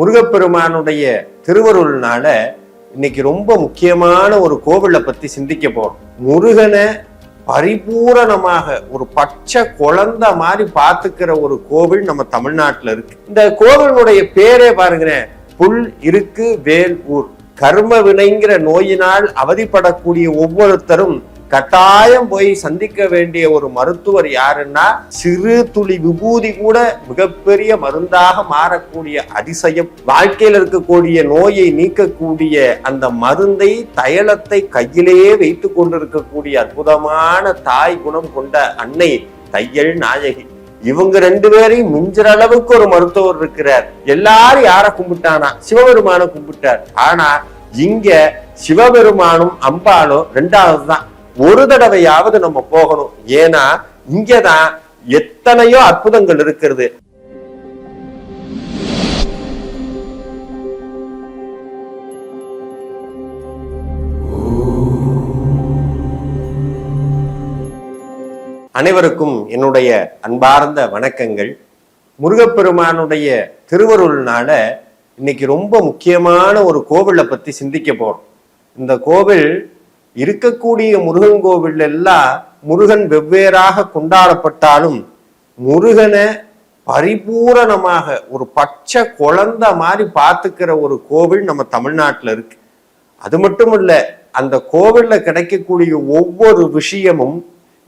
முருகப்பெருமானுடைய திருவருள்னால இன்னைக்கு ரொம்ப முக்கியமான ஒரு கோவிலை பத்தி சிந்திக்க போறோம். முருகனை பரிபூரணமாக ஒரு பச்சை குழந்தை மாதிரி பார்த்துக்கிற ஒரு கோவில் நம்ம தமிழ்நாட்டுல இருக்கு. இந்த கோவிலுடைய பேரே பாருங்களேன் புல் இருக்கு வேல் ஊர். கர்ம வினைங்கிற நோயினால் அவதிப்படக்கூடிய ஒவ்வொருத்தரும் கட்டாயம் போய் சந்திக்க வேண்டிய ஒரு மருத்துவர் யாருன்னா சிறு துளி விபூதி கூட மிகப்பெரிய மருந்தாக மாறக்கூடிய அதிசயம். வாழ்க்கையில் இருக்கக்கூடிய நோயை நீக்கக்கூடிய அந்த மருந்தை தைலத்தை கையிலேயே வைத்து கொண்டிருக்கக்கூடிய அற்புதமான தாய் குணம் கொண்ட அன்னை தையல் நாயகி. இவங்க ரெண்டு பேரையும் மிஞ்சுற அளவுக்கு ஒரு மருத்துவர் இருக்கிறார். எல்லாரும் யார கும்பிட்டானா? சிவபெருமான கும்பிட்டார். ஆனா இங்க சிவபெருமானும் அம்பாலும் ரெண்டாவது தான் ஒரு தடவையாவது நம்ம போகணும். ஏன்னா இங்கதான் எத்தனையோ அற்புதங்கள் இருக்கிறது. அனைவருக்கும் என்னுடைய அன்பார்ந்த வணக்கங்கள். முருகப்பெருமானுடைய திருவருள்னால இன்னைக்கு ரொம்ப முக்கியமான ஒரு கோவிலை பத்தி சிந்திக்க போறோம். இந்த கோவில் இருக்கக்கூடிய முருகன் கோவில் எல்லாம் முருகன் வெவ்வேறாக கொண்டாடப்பட்டாலும் முருகனை பரிபூரணமாக ஒரு பச்சை குழந்தை மாதிரி பார்த்துக்கிற ஒரு கோவில் நம்ம தமிழ்நாட்டில் இருக்கு. அது மட்டும் இல்லை அந்த கோவிலில் கிடைக்கக்கூடிய ஒவ்வொரு விஷயமும்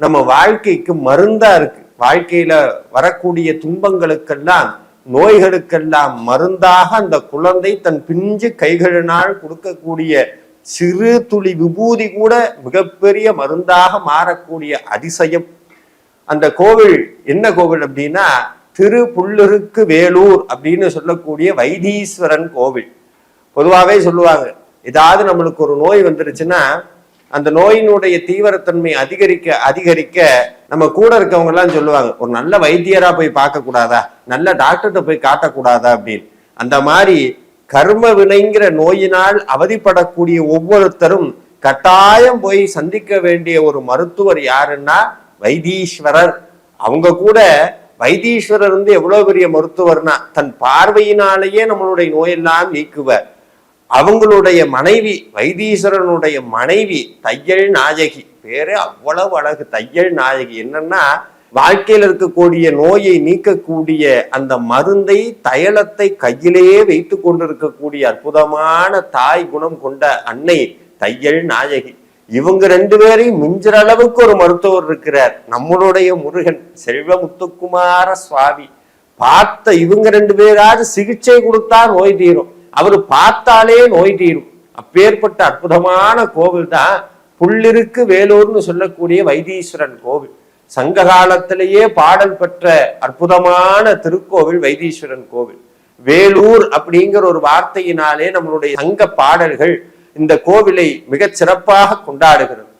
நம்ம வாழ்க்கைக்கு மருந்தா இருக்கு. வாழ்க்கையில வரக்கூடிய துன்பங்களுக்கெல்லாம் நோய்களுக்கெல்லாம் மருந்தாக அந்த குழந்தை தன் பிஞ்சு கைகளினால் கொடுக்கக்கூடிய சிறு துளி விபூதி கூட மிகப்பெரிய மருந்தாக மாறக்கூடிய அதிசயம். அந்த கோவில் என்ன கோவில் அப்படின்னா திரு புல்லுருக்கு வேலூர் அப்படின்னு சொல்லக்கூடிய வைத்தீஸ்வரன் கோவில். பொதுவாகவே சொல்லுவாங்க ஏதாவது நம்மளுக்கு ஒரு நோய் வந்துருச்சுன்னா அந்த நோயினுடைய தீவிரத்தன்மை அதிகரிக்க அதிகரிக்க நம்ம கூட இருக்கவங்க எல்லாம் சொல்லுவாங்க ஒரு நல்ல வைத்தியரா போய் பார்க்க கூடாதா நல்ல டாக்டர்கிட்ட போய் காட்டக்கூடாதா? அப்படின்னு. அந்த மாதிரி கர்ம வினைங்கிற நோயினால் அவதிப்படக்கூடிய ஒவ்வொருத்தரும் கட்டாயம் போய் சந்திக்க வேண்டிய ஒரு மருத்துவர் யாருன்னா வைத்தீஸ்வரர். அவங்க கூட வைத்தீஸ்வரர் வந்து எவ்வளவு பெரிய மருத்துவர்னா தன் பார்வையினாலேயே நம்மளுடைய நோயெல்லாம் நீக்குவர். அவங்களுடைய மனைவி வைத்தீஸ்வரனுடைய மனைவி தையல் நாயகி. பேரு அவ்வளவு அழகு தையல் நாயகி. என்னன்னா வாழ்க்கையில் இருக்கக்கூடிய நோயை நீக்கக்கூடிய அந்த மருந்தை தயலத்தை கையிலேயே வைத்து கொண்டிருக்கக்கூடிய அற்புதமான தாய் குணம் கொண்ட அன்னை தையல் நாயகி. இவங்க ரெண்டு பேரையும் மிஞ்சுற அளவுக்கு ஒரு மருத்துவர் இருக்கிறார். நம்மளுடைய முருகன் செல்வ முத்துக்குமார சுவாமி. பார்த்த இவங்க ரெண்டு பேராவது சிகிச்சை கொடுத்தா நோய் தீரும். அவர் பார்த்தாலே நோய் தீரும். அப்பேற்பட்ட அற்புதமான கோவில் தான் புள்ளிருக்கு வேலூர்னு சொல்லக்கூடிய வைத்தீஸ்வரன் கோவில். சங்க காலத்திலேயே பாடல் பெற்ற அற்புதமான திருக்கோவில் வைத்தீஸ்வரன் கோவில். வேலூர் அப்படிங்கிற ஒரு வார்த்தையினாலே நம்மளுடைய சங்க பாடல்கள் இந்த கோவிலை மிக சிறப்பாக கொண்டாடுகிறது.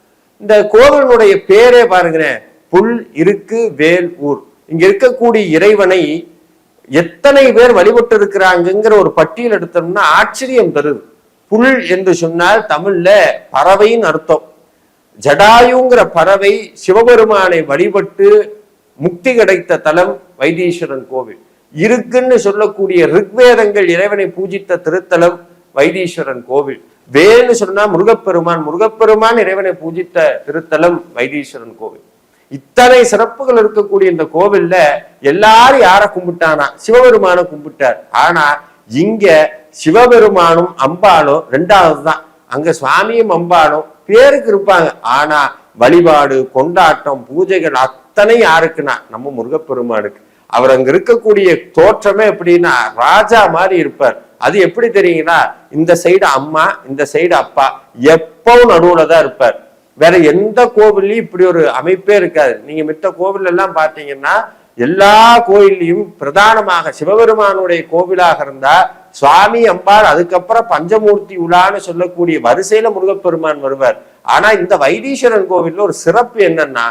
இந்த கோவிலுடைய பேரே பாருங்களேன் புல் இருக்கு வேல் ஊர். இங்க இருக்கக்கூடிய இறைவனை எத்தனை பேர் வழிபட்டு இருக்கிறாங்கிற ஒரு பட்டியல் எடுத்தோம்னா ஆச்சரியம் தருது. புல் என்று சொன்னால் தமிழ்ல பறவையின் அர்த்தம். ஜடாயுங்கிற பறவை சிவபெருமானை வழிபட்டு முக்தி கிடைத்த தலம் வைத்தீஸ்வரன் கோவில். இருக்குன்னு சொல்லக்கூடிய ரிக்வேதங்கள் இறைவனை பூஜித்த திருத்தலம் வைத்தீஸ்வரன் கோவில். வேன்னு சொன்னா முருகப்பெருமான் முருகப்பெருமான் இறைவனை பூஜித்த திருத்தலம் வைத்தீஸ்வரன் கோவில். இத்தனை சிறப்புகள் இருக்கக்கூடிய இந்த கோவில்ல எல்லாரும் யார கும்பிட்டானா? சிவபெருமான கும்பிட்டார். ஆனா இங்க சிவபெருமானும் அம்பாலும் ரெண்டாவது தான் அங்க சுவாமியும் அம்பாலும் பேருக்கு இருப்பாங்க. ஆனா வழிபாடு கொண்டாட்டம் பூஜைகள் அத்தனை யாருக்குன்னா நம்ம முருகப்பெருமானுக்கு. அவர் அங்க இருக்கக்கூடிய தோற்றமே எப்படின்னா ராஜா மாதிரி இருப்பார். அது எப்படி தெரியுங்கன்னா இந்த சைடு அம்மா இந்த சைடு அப்பா எப்பவும் நடுவுல தான் இருப்பார். வேற எந்த கோவில்லையும் இப்படி ஒரு அமைப்பே இருக்காது. நீங்க மித்த கோவில் எல்லாம் பாத்தீங்கன்னா எல்லா கோயில்லையும் பிரதானமாக சிவபெருமானுடைய கோவிலாக இருந்தா சுவாமி அம்பாள் அதுக்கப்புறம் பஞ்சமூர்த்தி உலான்னு சொல்லக்கூடிய வரிசையில முருகப்பெருமான் வருவார். ஆனா இந்த வைத்தீஸ்வரன் கோவில்ல ஒரு சிறப்பு என்னன்னா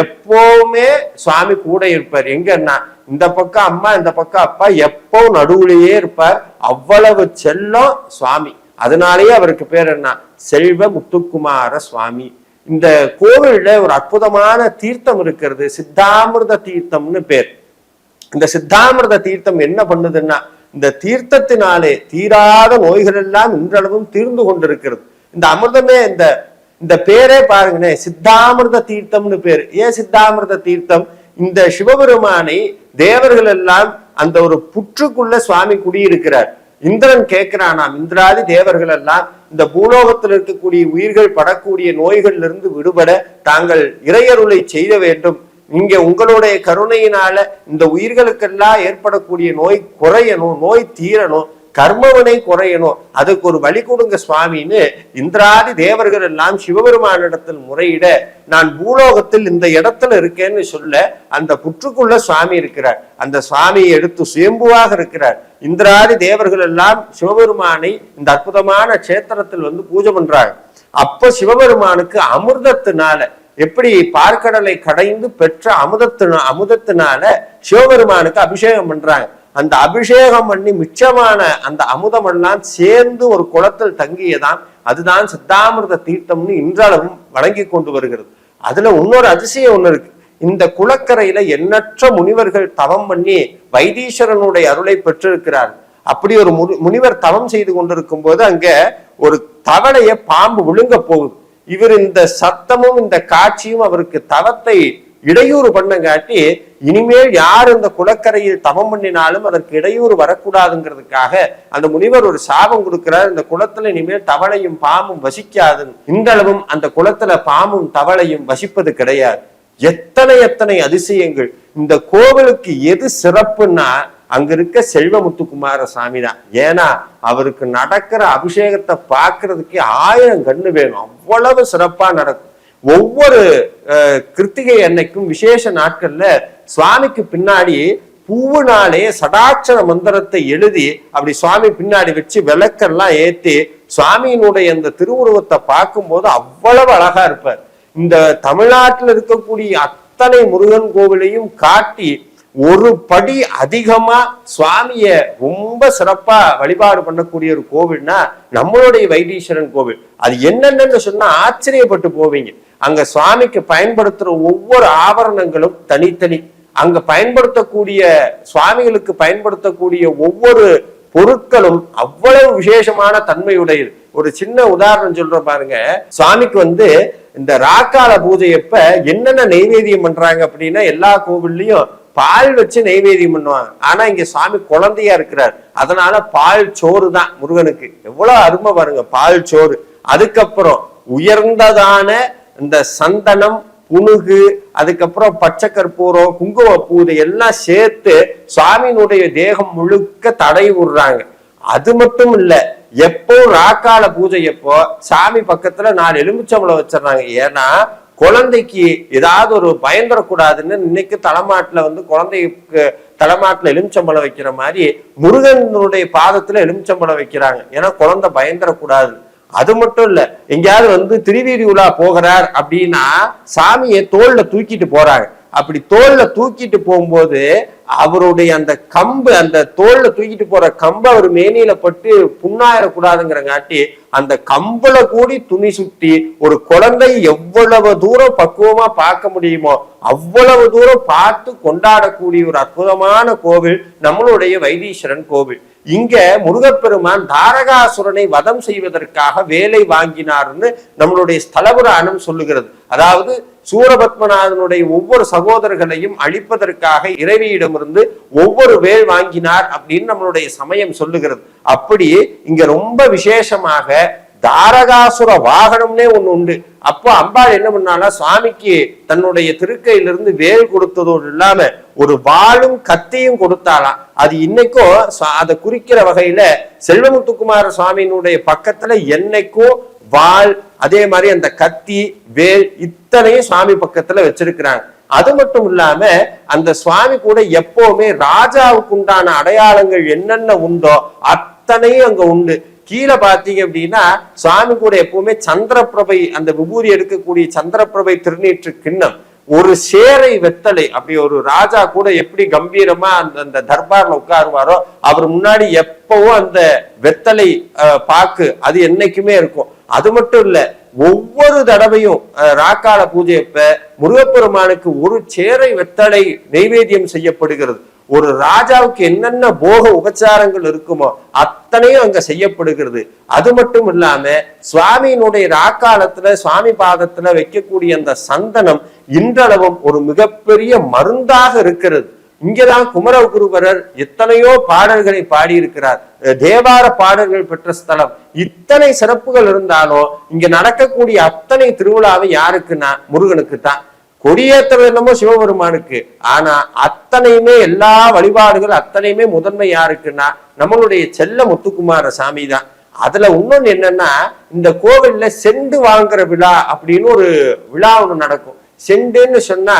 எப்பவுமே சுவாமி கூட இருப்பார். எங்கன்னா இந்த பக்கம் அம்மா இந்த பக்கம் அப்பா எப்போ நடுவுலயே இருப்பார். அவ்வளவு செல்லம் சுவாமி. அதனாலேயே அவருக்கு பேர் என்ன? செல்வ முத்துக்குமார சுவாமி. இந்த கோவில்ல ஒரு அற்புதமான தீர்த்தம் இருக்கிறது சித்தாமிர்த தீர்த்தம்னு பேர். இந்த சித்தாமிர்த தீர்த்தம் என்ன பண்ணுதுன்னா இந்த தீர்த்தத்தினாலே தீராத நோய்கள் எல்லாம் இன்றளவும் தீர்ந்து கொண்டிருக்கிறது. இந்த அமிர்தமே இந்த இந்த பேரே பாருங்களேன் சித்தாமிர்த தீர்த்தம்னு பேரு. ஏன் சித்தாமிர்த தீர்த்தம்? இந்த சிவபெருமானை தேவர்கள் எல்லாம் அந்த ஒரு புற்றுக்குள்ள சுவாமி குடியிருக்கிறார். இந்திரன் கேட்கிறானாம் இந்திராதி தேவர்கள் எல்லாம் இந்த பூலோகத்தில் இருக்கக்கூடிய உயிர்கள் படக்கூடிய நோய்கள்ல இருந்து விடுபட தாங்கள் இறையருளை செய்ய வேண்டும். இங்க உங்களுடைய கருணையினால இந்த உயிர்களுக்கெல்லாம் ஏற்படக்கூடிய நோய் குறையணும் நோய் தீரணும் கர்மவனை குறையணும் அதுக்கு ஒரு வழி கொடுங்க சுவாமின்னு இந்திராதி தேவர்கள் எல்லாம் சிவபெருமானிடத்தில் முறையிட நான் பூலோகத்தில் இந்த இடத்துல இருக்கேன்னு சொல்ல அந்த புற்றுக்குள்ள சுவாமி இருக்கிறார். அந்த சுவாமியை எடுத்து சுயம்புவாக இருக்கிறார். இந்திராதி தேவர்கள் எல்லாம் சிவபெருமானை இந்த அற்புதமான கஷேத்திரத்தில் வந்து பூஜை பண்றாங்க. அப்போ சிவபெருமானுக்கு அமிர்தத்தினால எப்படி பார்க்கடலை கடைந்து பெற்ற அமுதத்தின அமுதத்தினால சிவபெருமானுக்கு அபிஷேகம் பண்றாங்க. அந்த அபிஷேகம் பண்ணி மிச்சமான அந்த அமுதம் எல்லாம் சேர்ந்து ஒரு குளத்தில் தங்கியதான் அதுதான் சித்தாமிர்த தீர்த்தம்னு இன்றளவும் வழங்கி கொண்டு வருகிறது. அதுல இன்னொரு அதிசயம் ஒண்ணு இருக்கு. இந்த குளக்கரையில எண்ணற்ற முனிவர்கள் தவம் பண்ணி வைத்தீஸ்வரனுடைய அருளை பெற்றிருக்கிறார். அப்படி ஒரு முனி- முனிவர் தவம் செய்து கொண்டிருக்கும் போது அங்க ஒரு தவளைய பாம்பு விழுங்க போகுது. இவர் இந்த சத்தமும் இந்த காட்சியும் அவருக்கு தவத்தை இடையூறு பண்ணங்காட்டி இனிமேல் யார் இந்த குளக்கரையில் தவம் பண்ணினாலும் அதற்கு இடையூறு வரக்கூடாதுங்கிறதுக்காக அந்த முனிவர் ஒரு சாபம் கொடுக்கிறார். இந்த குளத்துல இனிமேல் தவளையும் பாம்பும் வசிக்காது. இந்தளவும் அந்த குளத்துல பாம்பும் தவளையும் வசிப்பது கிடையாது. எத்தனை எத்தனை அதிசயங்கள். இந்த கோவிலுக்கு எது சிறப்புன்னா அங்க இருக்க செல்வமுத்துக்குமார சாமி தான் ஏன்னா அவருக்கு நடக்கிற அபிஷேகத்தை பார்க்கறதுக்கே ஆயிரம் கண்ணு வேணும். அவ்வளவு சிறப்பா நடக்கும். ஒவ்வொரு கிருத்திகை அன்னைக்கும் விசேஷ நாட்கள்ல சுவாமிக்கு பின்னாடி பூவுனாலே சடாட்சர மந்திரத்தை எழுதி அப்படி சுவாமி பின்னாடி வச்சு விளக்கெல்லாம் ஏத்தி சுவாமியினுடைய அந்த திருவுருவத்தை பார்க்கும்போது அவ்வளவு அழகா இருப்பார். இந்த தமிழ்நாட்டில் இருக்கக்கூடிய அத்தனை முருகன் கோவிலையும் காட்டி ஒரு படி அதிகமா சுவாமிய ரொம்ப சிறப்பா வழிபாடு பண்ணக்கூடிய ஒரு கோவில்னா நம்மளுடைய வைத்தீஸ்வரன் கோவில். அது என்னென்னு சொன்னா ஆச்சரியப்பட்டு போவீங்க. அங்க சுவாமிக்கு பயன்படுத்துற ஒவ்வொரு ஆபரணங்களும் தனித்தனி. அங்க பயன்படுத்தக்கூடிய சுவாமிகளுக்கு பயன்படுத்தக்கூடிய ஒவ்வொரு பொருட்களும் அவ்வளவு விசேஷமான தன்மையுடையது. ஒரு சின்ன உதாரணம் சொல்றேன் பாருங்க. சுவாமிக்கு வந்து இந்த ராக்கால பூஜையப்ப என்னென்ன நெய்வேதியம் பண்றாங்க அப்படின்னா எல்லா கோவில்லையும் பால் வச்சு நெய்வேதியம் பண்ணுவாங்க. ஆனா இங்க சாமி குழந்தையா இருக்கிறார். அதனால பால் சோறு தான் முருகனுக்கு. எவ்வளவு அருமை பாருங்க பால் சோறு. அதுக்கப்புறம் உயர்ந்ததான இந்த சந்தனம் புனுகு அதுக்கப்புறம் பச்சை கற்பூரம் குங்குமப்பூ எல்லாம் சேர்த்து சுவாமியினுடைய தேகம் முழுக்க தடை விடுறாங்க. அது மட்டும் இல்ல எப்போ ராக்கால பூஜை எப்போ சாமி பக்கத்துல நாலு எலுமிச்சம்பளம் வச்சிடறாங்க. ஏன்னா குழந்தைக்கு ஏதாவது ஒரு பயந்துடக்கூடாதுன்னு இன்னைக்கு தலைமாட்டுல வந்து குழந்தைக்கு தலைமாட்டில் எலுமிச்சம்பழம் வைக்கிற மாதிரி முருகனுடைய பாதத்துல எலுமிச்சம்பழம் வைக்கிறாங்க. ஏன்னா குழந்தை பயந்துடக்கூடாது. அது மட்டும் இல்ல எங்கேயாவது வந்து திருவீதி உலா போகிறார் அப்படின்னா சாமியை தோல்ல தூக்கிட்டு போறாங்க. அப்படி தோல்ல தூக்கிட்டு போகும்போது அவருடைய அந்த கம்பு அந்த தோல்ல தூக்கிட்டு போற கம்பு அவர் மேனியில பட்டு புண்ணாயிடக்கூடாதுங்கிறங்காட்டி அந்த கம்புல கூடி துணி சுத்தி ஒரு குழந்தை எவ்வளவு தூரம் பக்குவமா பார்க்க முடியுமோ அவ்வளவு தூரம் பார்த்து கொண்டாடக்கூடிய ஒரு அற்புதமான கோவில் நம்மளுடைய வைத்தீஸ்வரன் கோவில். இங்க முருகப்பெருமான் தாரகாசுரனை வதம் செய்வதற்காக வேலை வாங்கினார்னு நம்மளுடைய ஸ்தலபுராணம் சொல்லுகிறது. அதாவது சூரபத்மநாதனுடைய ஒவ்வொரு சகோதரர்களையும் அழிப்பதற்காக இறைவியிடமிருந்து ஒவ்வொரு வேல் வாங்கினார் அப்படின்னு நம்மளுடைய சமயம் சொல்லுகிறது. அப்படி இங்க ரொம்ப விசேஷமாக தாரகாசுர வாகனம்னே ஒன்று உண்டு. அப்போ அம்பாள் என்ன பண்ணாலும் சுவாமிக்கு தன்னுடைய திருக்கையிலிருந்து வேல் கொடுத்ததோடு இல்லாம ஒரு வாளும் கத்தியும் கொடுத்தாளாம் அது இன்னைக்கும் அதை குறிக்கிற வகையில செல்வமுத்துக்குமார சுவாமியினுடைய பக்கத்துல என்னைக்கும் வாள் அதே மாதிரி அந்த கத்தி வேல் இத்தனையும் சுவாமி பக்கத்துல வச்சிருக்கிறாங்க. அது மட்டும் இல்லாம அந்த சுவாமி கூட எப்பவுமே ராஜாவுக்கு உண்டான அடையாளங்கள் என்னென்ன உண்டோ அத்தனையும் அங்க உண்டு. கீழே பாத்தீங்க அப்படின்னா சுவாமி கூட எப்பவுமே சந்திரபிரபை அந்த விபூதி எடுக்கக்கூடிய சந்திரபிரபை திருநீற்று கிண்ணம். ஒரு சேரை வெத்தலை அப்படி ஒரு ராஜா கூட எப்படி கம்பீரமா அந்த அந்த தர்பார்ல உட்காருவாரோ அவர் முன்னாடி எப்பவும் அந்த வெத்தலை அஹ், பாக்கு அது என்னைக்குமே இருக்கும். அது மட்டும் இல்ல ஒவ்வொரு தடவையும் அஹ், ராக்கால பூஜையப்ப முருகப்பெருமானுக்கு ஒரு சேரை வெத்தலை நைவேத்தியம் செய்யப்படுகிறது. ஒரு ராஜாவுக்கு என்னென்ன போக உபச்சாரங்கள் இருக்குமோ அத்தனையும் அங்க செய்யப்படுகிறது. அது மட்டும் இல்லாம சுவாமியினுடைய ராக்காலத்துல சுவாமி பாதத்துல வைக்கக்கூடிய அந்த சந்தனம் இன்றளவும் ஒரு மிகப்பெரிய மருந்தாக இருக்கிறது. இங்கதான் குமரகுருபரர் எத்தனையோ பாடல்களை பாடியிருக்கிறார். தேவார பாடல்கள் பெற்ற ஸ்தலம். இத்தனை சிறப்புகள் இருந்தாலும் இங்க நடக்கக்கூடிய அத்தனை திருவிழாவை யாருக்குன்னா முருகனுக்கு தான் கொடியேற்றம் என்னமோ சிவபெருமானுக்கு. ஆனா அத்தனையுமே எல்லா வழிபாடுகள் அத்தனையுமே முதன்மை யாருக்குன்னா நம்மளுடைய செல்ல முத்துக்குமார சாமி தான். அதுல இன்னொன்னு என்னன்னா இந்த கோவில்ல செண்டு வாங்குற விழா அப்படின்னு ஒரு விழா ஒண்ணு நடக்கும். செண்டுன்னு சொன்னா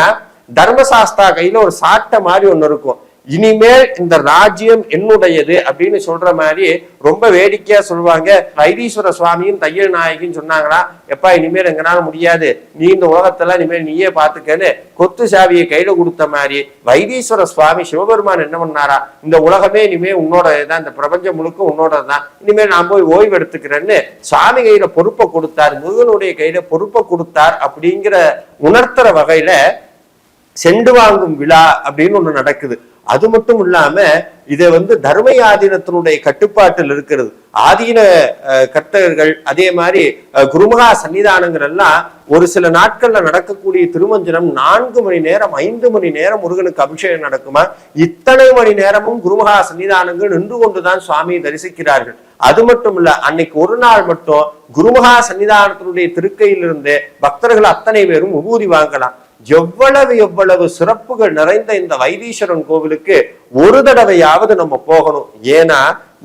தர்மசாஸ்தா கையில ஒரு சாட்டை மாதிரி ஒண்ணு இருக்கும். இனிமேல் இந்த ராஜ்யம் என்னுடையது அப்படின்னு சொல்ற மாதிரி ரொம்ப வேடிக்கையா சொல்லுவாங்க. வைத்தீஸ்வர சுவாமியும் தையல் நாயகின்னு சொன்னாங்களா எப்பா இனிமேல் எங்கனால முடியாது. நீ இந்த உலகத்தெல்லாம் இனிமேல் நீயே பாத்துக்கன்னு கொத்து சாவியை கையில கொடுத்த மாதிரி வைத்தீஸ்வர சுவாமி சிவபெருமான் என்ன பண்ணாரா இந்த உலகமே இனிமேல் உன்னோட தான் இந்த பிரபஞ்சம் முழுக்க உன்னோட தான் இனிமேல் நான் போய் ஓய்வு எடுத்துக்கிறேன்னு சுவாமி கையில பொறுப்பை கொடுத்தார் முருகனுடைய கையில பொறுப்பை கொடுத்தார் அப்படிங்கிற உணர்த்துற வகையில செண்டு வாங்கும் விழா அப்படின்னு ஒண்ணு நடக்குது. அது மட்டும் இல்லாம இதை வந்து தர்ம ஆதீனத்தினுடைய கட்டுப்பாட்டில் இருக்கிறது. ஆதீன அஹ், கர்த்தர்கள் அதே மாதிரி குருமகா சன்னிதானங்கள் எல்லாம் ஒரு சில நாட்கள்ல நடக்கக்கூடிய திருமஞ்சனம் நான்கு மணி நேரம் ஐந்து மணி நேரம் முருகனுக்கு அபிஷேகம் நடக்குமா? இத்தனை மணி நேரமும் குருமகா சன்னிதானங்கள் நின்று கொண்டுதான் சுவாமியை தரிசிக்கிறார்கள். அது மட்டும் இல்ல அன்னைக்கு ஒரு நாள் மட்டும் குருமகா சன்னிதானத்தினுடைய திருக்கையிலிருந்து பக்தர்கள் அத்தனை பேரும் உபூதி வாங்கலாம். எவ்வளவு எவ்வளவு சிறப்புகள் நிறைந்த இந்த வைத்தீஸ்வரன் கோவிலுக்கு ஒரு தடவையாவது நம்ம போகணும். ஏன்னா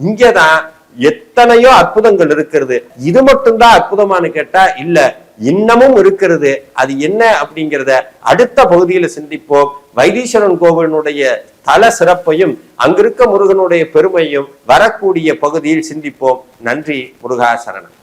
இங்கதான் எத்தனையோ அற்புதங்கள் இருக்கிறது. இது மட்டும்தான் அற்புதமானு கேட்டா இல்ல இன்னமும் இருக்கிறது. அது என்ன அப்படிங்கிறத அடுத்த பகுதியில சிந்திப்போம். வைத்தீஸ்வரன் கோவிலினுடைய தல சிறப்பையும் அங்கிருக்க முருகனுடைய பெருமையும் வரக்கூடிய பகுதியில் சிந்திப்போம். நன்றி முருகா சரணம்